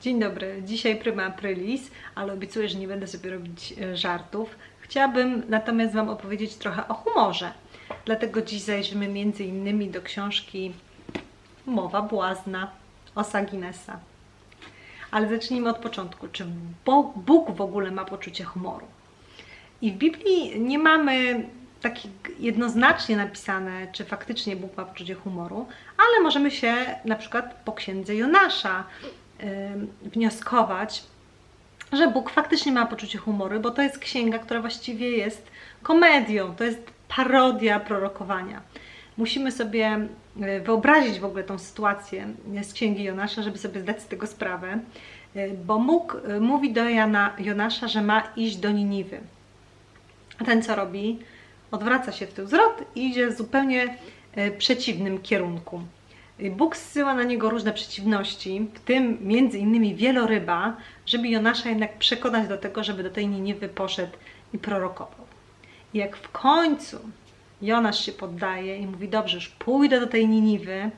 Dzień dobry, dzisiaj prima aprilis, ale obiecuję, że nie będę sobie robić e, żartów. Chciałabym natomiast Wam opowiedzieć trochę o humorze. Dlatego dziś zajrzymy innymi do książki Mowa Błazna Osa Guinnessa. Ale zacznijmy od początku. Czy Bóg w ogóle ma poczucie humoru? I w Biblii nie mamy tak jednoznacznie napisane, czy faktycznie Bóg ma poczucie humoru, ale możemy się na przykład po księdze Jonasza wnioskować, że Bóg faktycznie ma poczucie humoru, bo to jest księga, która właściwie jest komedią, to jest parodia prorokowania. Musimy sobie wyobrazić w ogóle tą sytuację z księgi Jonasza, żeby sobie zdać z tego sprawę, bo Bóg y, mówi do Jana, Jonasza, że ma iść do Niniwy. A ten co robi? Odwraca się w tył zwrot i idzie w zupełnie e, przeciwnym kierunku. I Bóg zsyła na niego różne przeciwności, w tym między innymi wieloryba, żeby Jonasza jednak przekonać do tego, żeby do tej Niniwy poszedł i prorokował. I jak w końcu Jonasz się poddaje i mówi, dobrze, już pójdę do tej Niniwy,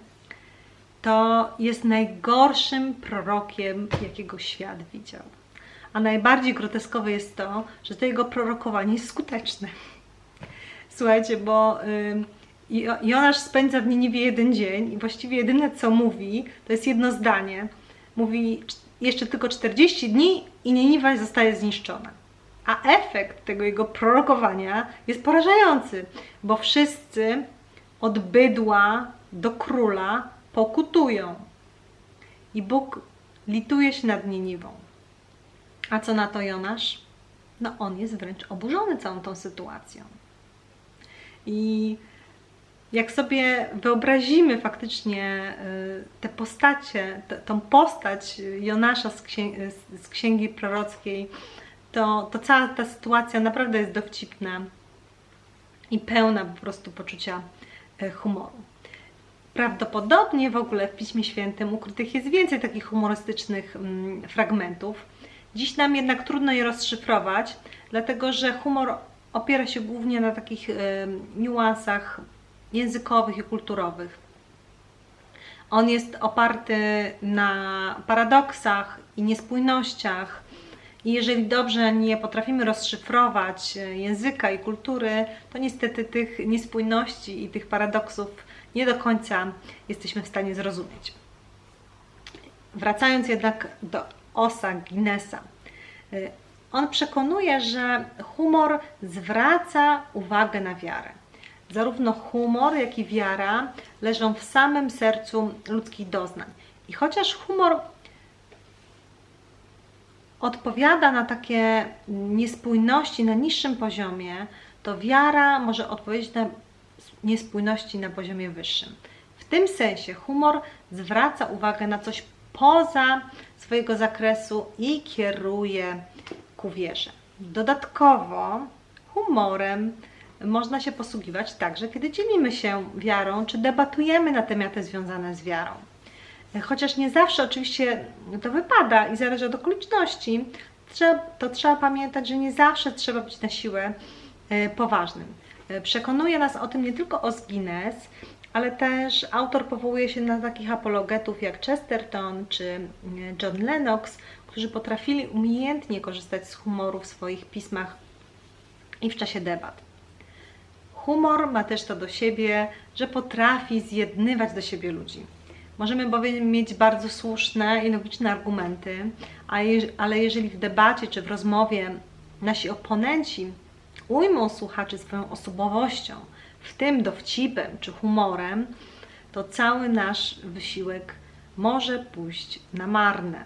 to jest najgorszym prorokiem, jakiego świat widział. A najbardziej groteskowe jest to, że to jego prorokowanie jest skuteczne. Słuchajcie, bo ym, Jo- Jonasz spędza w Niniwie jeden dzień i właściwie jedyne co mówi, to jest jedno zdanie. Mówi "Cz- jeszcze tylko 40 dni i Niniwa zostaje zniszczona. A efekt tego jego prorokowania jest porażający, bo wszyscy od bydła do króla pokutują. I Bóg lituje się nad Niniwą. A co na to Jonasz? No on jest wręcz oburzony całą tą sytuacją. I jak sobie wyobrazimy faktycznie y, te postacie, tą postać Jonasza z, księ- z- z księgi prorockiej, to, to cała ta sytuacja naprawdę jest dowcipna i pełna po prostu poczucia humoru. Prawdopodobnie w ogóle w Piśmie Świętym ukrytych jest więcej takich humorystycznych mm, fragmentów. Dziś nam jednak trudno je rozszyfrować, dlatego że humor opiera się głównie na takich niuansach językowych i kulturowych. On jest oparty na paradoksach i niespójnościach. I jeżeli dobrze nie potrafimy rozszyfrować e, języka i kultury, to niestety tych niespójności i tych paradoksów nie do końca jesteśmy w stanie zrozumieć. Wracając jednak do Osa Guinnessa. Y, On przekonuje, że humor zwraca uwagę na wiarę. Zarówno humor, jak i wiara leżą w samym sercu ludzkich doznań. I chociaż humor odpowiada na takie niespójności na niższym poziomie, to wiara może odpowiedzieć na niespójności na poziomie wyższym. W tym sensie humor zwraca uwagę na coś poza swojego zakresu i kieruje ku wierze. Dodatkowo humorem można się posługiwać także, kiedy dzielimy się wiarą, czy debatujemy na tematy związane z wiarą. Chociaż nie zawsze oczywiście to wypada i zależy od okoliczności, to trzeba pamiętać, że nie zawsze trzeba być na siłę e, poważnym. E, Przekonuje nas o tym nie tylko Os Guinness, ale też autor powołuje się na takich apologetów jak Chesterton czy e, John Lennox, którzy potrafili umiejętnie korzystać z humoru w swoich pismach i w czasie debat. Humor ma też to do siebie, że potrafi zjednywać do siebie ludzi. Możemy bowiem mieć bardzo słuszne i logiczne argumenty, ale jeżeli w debacie czy w rozmowie nasi oponenci ujmą słuchaczy swoją osobowością, w tym dowcipem czy humorem, to cały nasz wysiłek może pójść na marne.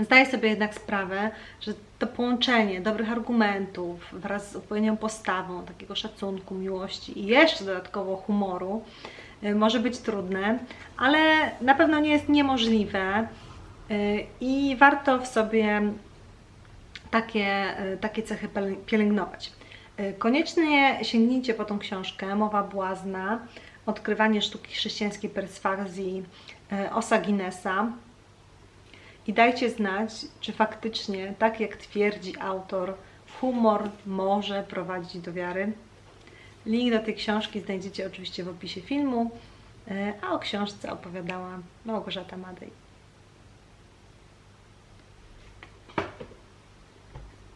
Zdaję sobie jednak sprawę, że to połączenie dobrych argumentów wraz z odpowiednią postawą, takiego szacunku, miłości i jeszcze dodatkowo humoru y, może być trudne, ale na pewno nie jest niemożliwe y, i warto w sobie takie, y, takie cechy pielęgnować. Koniecznie sięgnijcie po tą książkę Mowa Błazna, Odkrywanie sztuki chrześcijańskiej perswazji Osa Guinnessa i dajcie znać, czy faktycznie, tak jak twierdzi autor, humor może prowadzić do wiary. Link do tej książki znajdziecie oczywiście w opisie filmu, e, a o książce opowiadała Małgorzata Madej.